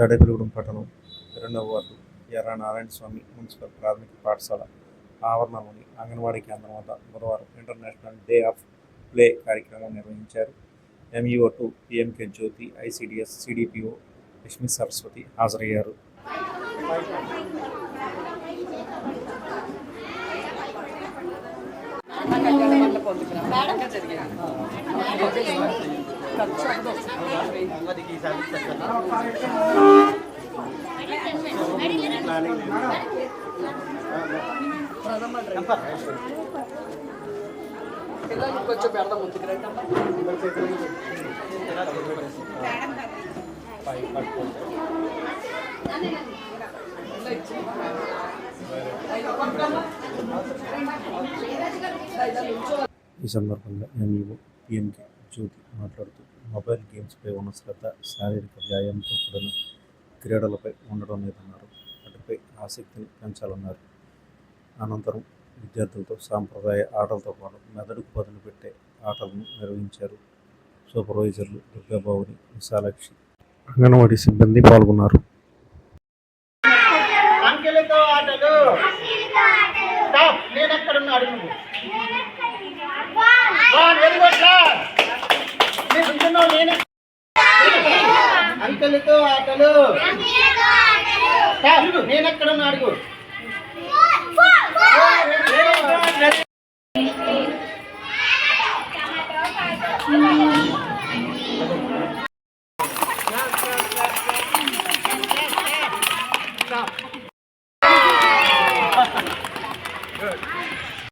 తడపిలగూడెం పట్టణం రెండవ వార్డు ఎర్ర నారాయణ స్వామి మున్సిపల్ ప్రాథమిక పాఠశాల ఆవరణలోని అంగన్వాడీ కేంద్రం వద్ద బుధవారం ఇంటర్నేషనల్ డే ఆఫ్ ప్లే కార్యక్రమం నిర్వహించారు. MEO two PMK Jyothi ICDS CDPO Lakshmi Saraswathi హాజరయ్యారు. కళ్యాణ ఖర్చు కొంచెం పెడదాం ముందుకు ఈ సందర్భంగా ఎంఈఓ పిఎంకే జ్యోతి మాట్లాడుతూ మొబైల్ గేమ్స్పై ఉన్న శ్రద్ధ శారీరక వ్యాయామంతో కూడిన క్రీడలపై ఉండడం లేదన్నారు. వాటిపై ఆసక్తిని పెంచాలన్నారు. అనంతరం విద్యార్థులతో సాంప్రదాయ ఆటలతో పాటు మెదడుకు పదును పెట్టే ఆటలను నిర్వహించారు. సూపర్వైజర్లు దుర్గాబాబుని విశాలాక్షి అంగన్వాడీ సిబ్బంది పాల్గొన్నారు. నేను ఎక్కడున్నాడు నువ్వు? ఆంటీలతో ఆటలు అడుగు నేను ఎక్కడున్నా అడుగు Good.